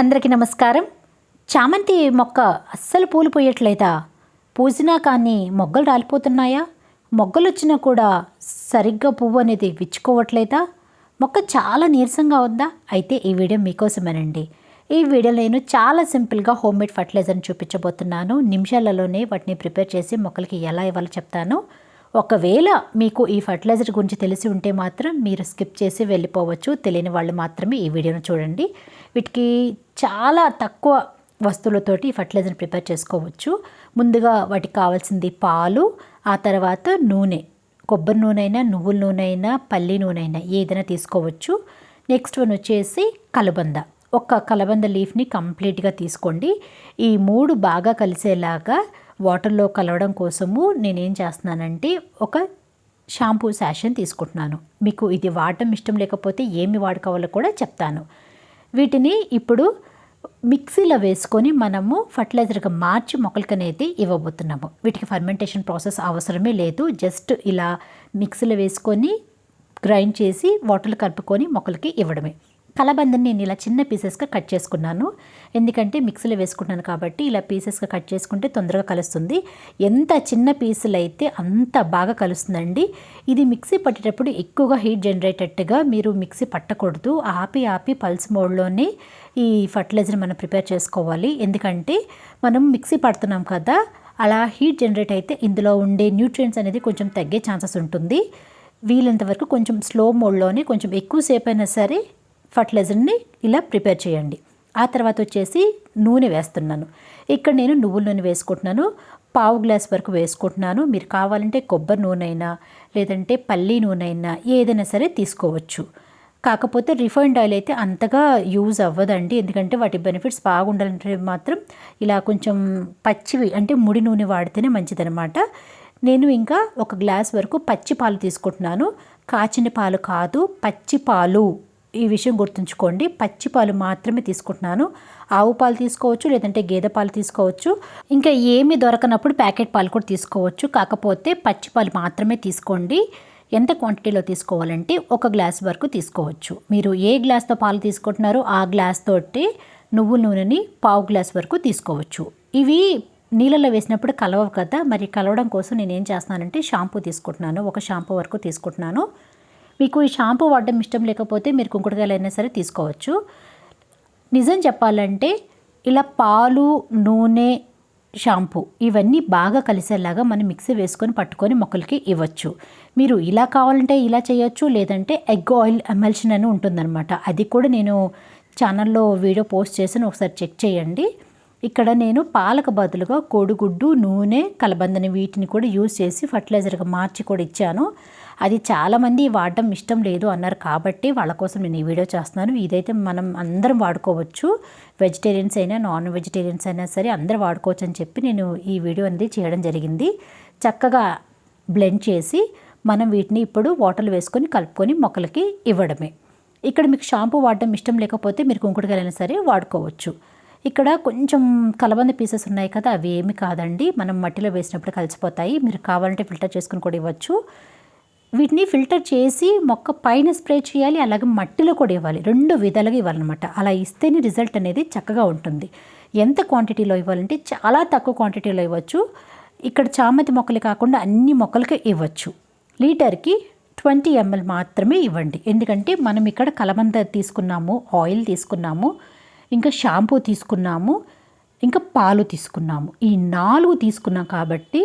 అందరికీ నమస్కారం. చామంతి మొక్క అస్సలు పూలు పోయట్లేదా పూసినా కానీ మొగ్గలు రాలిపోతున్నాయా? మొగ్గలు వచ్చినా కూడా సరిగ్గా పువ్వు అనేది విచ్చుకోవట్లేదా? మొక్క చాలా నీరసంగా ఉందా? అయితే ఈ వీడియో మీకోసమేనండి. ఈ వీడియో నేను చాలా సింపుల్గా హోమ్మేడ్ ఫర్టిలైజర్ని చూపించబోతున్నాను. నిమిషాలలోనే వాటిని ప్రిపేర్ చేసి మొక్కలకి ఎలా ఇవ్వాలో చెప్తాను. ఒకవేళ మీకు ఈ ఫర్టిలైజర్ గురించి తెలిసి ఉంటే మాత్రం మీరు స్కిప్ చేసి వెళ్ళిపోవచ్చు. తెలియని వాళ్ళు మాత్రమే ఈ వీడియోను చూడండి. వీటికి చాలా తక్కువ వస్తువులతోటి ఫర్టిలైజర్ని ప్రిపేర్ చేసుకోవచ్చు. ముందుగా వాటికి కావాల్సింది పాలు ఆ తర్వాత నూనె. కొబ్బరి నూనె అయినా నువ్వుల నూనె అయినా పల్లి నూనె అయినా ఏదైనా తీసుకోవచ్చు. నెక్స్ట్ వన్ వచ్చేసి కలబంద. ఒక కలబంద లీఫ్ని కంప్లీట్గా తీసుకోండి. ఈ మూడు బాగా కలిసేలాగా వాటర్లో కలవడం కోసము నేనేం చేస్తున్నానంటే ఒక షాంపూ శాషన్ తీసుకుంటున్నాను. మీకు ఇది వాడటం ఇష్టం లేకపోతే ఏమి వాడుకోవాలో కూడా చెప్తాను. వీటిని ఇప్పుడు మిక్సీలో వేసుకొని మనము ఫర్టిలైజర్గా మార్చి మొక్కలకి అనేది ఇవ్వబోతున్నాము. వీటికి ఫర్మెంటేషన్ ప్రాసెస్ అవసరమే లేదు. జస్ట్ ఇలా మిక్సీలో వేసుకొని గ్రైండ్ చేసి వాటర్లు కలుపుకొని మొక్కలకి ఇవ్వడమే. కలబందని నేను ఇలా చిన్న పీసెస్గా కట్ చేసుకున్నాను. ఎందుకంటే మిక్సీలో వేసుకుంటున్నాను కాబట్టి ఇలా పీసెస్గా కట్ చేసుకుంటే తొందరగా కలుస్తుంది. ఎంత చిన్న పీసులు అయితే అంత బాగా కలుస్తుందండి. ఇది మిక్సీ పట్టేటప్పుడు ఎక్కువగా హీట్ జనరేటట్టుగా మీరు మిక్సీ పట్టకూడదు. ఆపి ఆపి పల్స్ మోడ్లోనే ఈ ఫర్టిలైజర్ మనం ప్రిపేర్ చేసుకోవాలి. ఎందుకంటే మనం మిక్సీ పడుతున్నాం కదా అలా హీట్ జనరేట్ అయితే ఇందులో ఉండే న్యూట్రియంట్స్ అనేది కొంచెం తగ్గే ఛాన్సెస్ ఉంటుంది. వీలంత వరకు కొంచెం స్లో మోడ్లోనే కొంచెం ఎక్కువసేపు అయినా సరే ఫర్టిలైజర్ని ఇలా ప్రిపేర్ చేయండి. ఆ తర్వాత వచ్చేసి నూనె వేస్తున్నాను. ఇక్కడ నేను నువ్వుల నూనె వేసుకుంటున్నాను. పావు గ్లాస్ వరకు వేసుకుంటున్నాను. మీరు కావాలంటే కొబ్బరి నూనె అయినా లేదంటే పల్లి నూనె అయినా ఏదైనా సరే తీసుకోవచ్చు. కాకపోతే రిఫైన్డ్ ఆయిల్ అయితే అంతగా యూజ్ అవ్వదండి. ఎందుకంటే వాటి బెనిఫిట్స్ బాగుండాలంటే మాత్రం ఇలా కొంచెం పచ్చివి అంటే ముడి నూనె వాడితేనే మంచిదనమాట నేను ఇంకా ఒక గ్లాస్ వరకు పచ్చి పాలు తీసుకుంటున్నాను. కాచిన పాలు కాదు పచ్చి పాలు. ఈ విషయం గుర్తుంచుకోండి. పచ్చి పాలు మాత్రమే తీసుకుంటున్నాను. ఆవు పాలు తీసుకోవచ్చు లేదంటే గేదె పాలు తీసుకోవచ్చు. ఇంకా ఏమి దొరకనప్పుడు ప్యాకెట్ పాలు కూడా తీసుకోవచ్చు. కాకపోతే పచ్చి పాలు మాత్రమే తీసుకోండి. ఎంత క్వాంటిటీలో తీసుకోవాలంటే ఒక గ్లాస్ వరకు తీసుకోవచ్చు. మీరు ఏ గ్లాస్తో పాలు తీసుకుంటున్నారో ఆ గ్లాస్ తోటి నువ్వుల నూనెని పావు గ్లాస్ వరకు తీసుకోవచ్చు. ఇవి నీళ్ళలో వేసినప్పుడు కలవవు కదా. మరి కలవడం కోసం నేను ఏం చేస్తున్నానంటే షాంపూ తీసుకుంటున్నాను. ఒక షాంపూ వరకు తీసుకుంటున్నాను. మీకు ఈ షాంపూ వాడడం ఇష్టం లేకపోతే మీరు కుంకుడుకాయలు అయినా సరే తీసుకోవచ్చు. నిజం చెప్పాలంటే ఇలా పాలు నూనె షాంపూ ఇవన్నీ బాగా కలిసేలాగా మనం మిక్సీ వేసుకొని పట్టుకొని మొక్కలకి ఇవ్వచ్చు. మీరు ఇలా కావాలంటే ఇలా చేయొచ్చు లేదంటే ఎగ్ ఆయిల్ ఎమల్షన్ అని ఉంటుందన్నమాట. అది కూడా నేను ఛానల్లో వీడియో పోస్ట్ చేసి ఒకసారి చెక్ చేయండి. ఇక్కడ నేను పాలకు బదులుగా కోడిగుడ్డు నూనె కలబందని వీటిని కూడా యూజ్ చేసి ఫర్టిలైజర్గా మార్చి కూడా ఇచ్చాను. అది చాలామంది వాడడం ఇష్టం లేదు అన్నారు కాబట్టి వాళ్ళ కోసం నేను ఈ వీడియో చేస్తున్నాను. ఇదైతే మనం అందరం వాడుకోవచ్చు. వెజిటేరియన్స్ అయినా నాన్ వెజిటేరియన్స్ అయినా సరే అందరూ వాడుకోవచ్చు అని చెప్పి నేను ఈ వీడియో అనేది చేయడం జరిగింది. చక్కగా బ్లెండ్ చేసి మనం వీటిని ఇప్పుడు వాటర్లు వేసుకొని కలుపుకొని మొక్కలకి ఇవ్వడమే. ఇక్కడ మీకు షాంపూ వాడడం ఇష్టం లేకపోతే మీరు కుంకుడుకాయలైనా సరే వాడుకోవచ్చు. ఇక్కడ కొంచెం కలబంద పీసెస్ ఉన్నాయి కదా అవి ఏమి కాదండి. మనం మట్టిలో వేసినప్పుడు కలిసిపోతాయి. మీరు కావాలంటే ఫిల్టర్ చేసుకుని కూడా ఇవ్వచ్చు. వీటిని ఫిల్టర్ చేసి మొక్క పైన స్ప్రే చేయాలి అలాగే మట్టిలో కూడా ఇవ్వాలి. రెండు విధాలుగా ఇవ్వాలన్నమాట. అలా ఇస్తేనే రిజల్ట్ అనేది చక్కగా ఉంటుంది. ఎంత క్వాంటిటీలో ఇవ్వాలంటే చాలా తక్కువ క్వాంటిటీలో ఇవ్వచ్చు. ఇక్కడ చామంతి మొక్కలు కాకుండా అన్ని మొక్కలకి ఇవ్వచ్చు. లీటర్కి ట్వంటీ ఎంఎల్ మాత్రమే ఇవ్వండి. ఎందుకంటే మనం ఇక్కడ కలబంద తీసుకున్నాము ఆయిల్ తీసుకున్నాము ఇంకా షాంపూ తీసుకున్నాము ఇంకా పాలు తీసుకున్నాము. ఈ నాలుగు తీసుకున్నాం కాబట్టి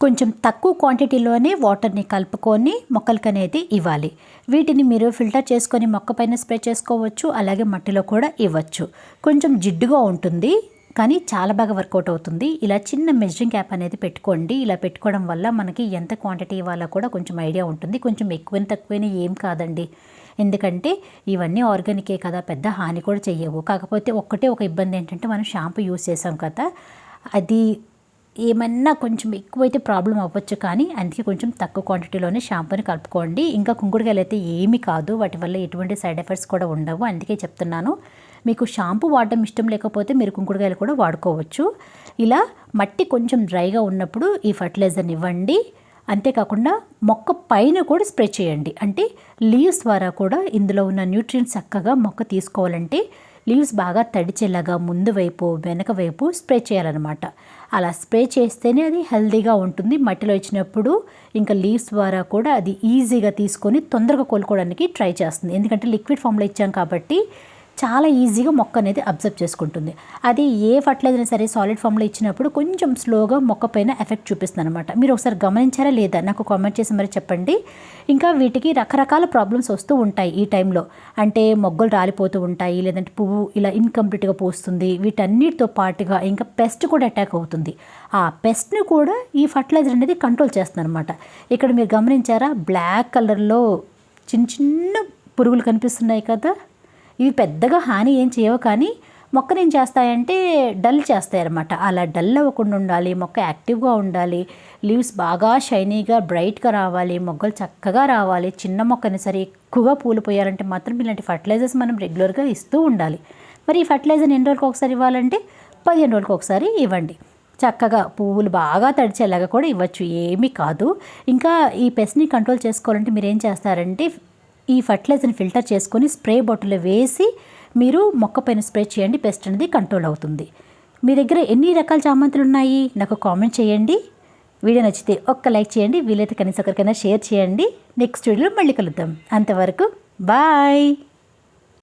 కొంచెం తక్కువ క్వాంటిటీలోనే వాటర్ని కలుపుకొని మొక్కలకి అనేది ఇవ్వాలి. వీటిని మీరు ఫిల్టర్ చేసుకొని మొక్క పైన స్ప్రే చేసుకోవచ్చు అలాగే మట్టిలో కూడా ఇవ్వచ్చు. కొంచెం జిడ్డుగా ఉంటుంది కానీ చాలా బాగా వర్కౌట్ అవుతుంది. ఇలా చిన్న మెజరింగ్ క్యాప్ అనేది పెట్టుకోండి. ఇలా పెట్టుకోవడం వల్ల మనకి ఎంత క్వాంటిటీ ఇవ్వాలో కూడా కొంచెం ఐడియా ఉంటుంది. కొంచెం ఎక్కువైనా తక్కువైనా ఏం కాదండి. ఎందుకంటే ఇవన్నీ ఆర్గానికే కదా పెద్ద హాని కూడా చేయవు కాకపోతే ఒక్కటే ఒక ఇబ్బంది ఏంటంటే మనం షాంపూ యూస్ చేసాం కదా అది ఏమన్నా కొంచెం ఎక్కువైతే ప్రాబ్లం అవ్వచ్చు కానీ అందుకే కొంచెం తక్కువ క్వాంటిటీలోనే షాంపూని కలుపుకోండి. ఇంకా కుంకుడుకాయలు అయితే ఏమీ కాదు. వాటి వల్ల ఎటువంటి సైడ్ ఎఫెక్ట్స్ కూడా ఉండవు. అందుకే చెప్తున్నాను మీకు షాంపూ వాడడం ఇష్టం లేకపోతే మీరు కుంకుడుకాయలు కూడా వాడుకోవచ్చు. ఇలా మట్టి కొంచెం డ్రైగా ఉన్నప్పుడు ఈ ఫర్టిలైజర్ని ఇవ్వండి. అంతేకాకుండా మొక్క పైన కూడా స్ప్రే చేయండి. అంటే లీవ్స్ ద్వారా కూడా ఇందులో ఉన్న న్యూట్రియంట్స్ చక్కగా మొక్క తీసుకోవాలంటే లీవ్స్ బాగా తడిచేలాగా ముందు వైపు వెనక వైపు స్ప్రే చేయాలన్నమాట. అలా స్ప్రే చేస్తేనే అది హెల్దీగా ఉంటుంది. మట్టిలో ఇచ్చినప్పుడు ఇంకా లీవ్స్ ద్వారా కూడా అది ఈజీగా తీసుకొని తొందరగా కోలుకోవడానికి ట్రై చేస్తుంది. ఎందుకంటే లిక్విడ్ ఫామ్లో ఇచ్చాం కాబట్టి చాలా ఈజీగా మొక్క అనేది అబ్జర్వ్ చేసుకుంటుంది. అది ఏ ఫర్టిలైజర్ సరే సాలిడ్ ఫామ్లో ఇచ్చినప్పుడు కొంచెం స్లోగా మొక్క పైన ఎఫెక్ట్ చూపిస్తుంది అనమాట మీరు ఒకసారి గమనించారా లేదా? నాకు కామెంట్ చేసి మరి చెప్పండి. ఇంకా వీటికి రకరకాల ప్రాబ్లమ్స్ వస్తూ ఉంటాయి ఈ టైంలో అంటే మొగ్గలు రాలిపోతూ ఉంటాయి లేదంటే పువ్వు ఇలా ఇన్కంప్లీట్గా పోస్తుంది. వీటన్నిటితో పాటుగా ఇంకా పెస్ట్ కూడా అటాక్ అవుతుంది. ఆ పెస్ట్ని కూడా ఈ ఫర్టిలైజర్ అనేది కంట్రోల్ చేస్తుంది అనమాట ఇక్కడ మీరు గమనించారా? బ్లాక్ కలర్లో చిన్న చిన్న పురుగులు కనిపిస్తున్నాయి కదా? ఇవి పెద్దగా హాని ఏం చేయవు కానీ మొక్కను ఏం చేస్తాయంటే డల్ చేస్తాయన్నమాట. అలా డల్ అవ్వకుండా ఉండాలి మొక్క యాక్టివ్గా ఉండాలి లీవ్స్ బాగా షైనీగా బ్రైట్గా రావాలి మొగ్గలు చక్కగా రావాలి చిన్న మొక్కని సరే ఎక్కువగా పూలు పోయాలంటే మాత్రం ఇలాంటి ఫర్టిలైజర్స్ మనం రెగ్యులర్గా ఇస్తూ ఉండాలి. మరి ఈ ఫర్టిలైజర్ ఎన్ని రోజులకు ఒకసారి ఇవ్వాలంటే పదిహేను రోజులకు ఒకసారి ఇవ్వండి. చక్కగా పువ్వులు బాగా తడిచేలాగా కూడా ఇవ్వచ్చు ఏమీ కాదు. ఇంకా ఈ పెస్ట్ని కంట్రోల్ చేసుకోవాలంటే మీరు ఏం చేస్తారంటే ఈ ఫర్టిలైజర్ని ఫిల్టర్ చేసుకొని స్ప్రే బాటిల్లో వేసి మీరు మొక్క పైన స్ప్రే చేయండి పెస్ట్ అనేది కంట్రోల్ అవుతుంది. మీ దగ్గర ఎన్ని రకాల చామంతులు ఉన్నాయి? నాకు కామెంట్ చేయండి. వీడియో నచ్చితే ఒక్క లైక్ చేయండి వీలైతే కనీసం ఒకరికైనా షేర్ చేయండి. నెక్స్ట్ వీడియోలో మళ్ళీ కలుద్దాం. అంతవరకు బాయ్!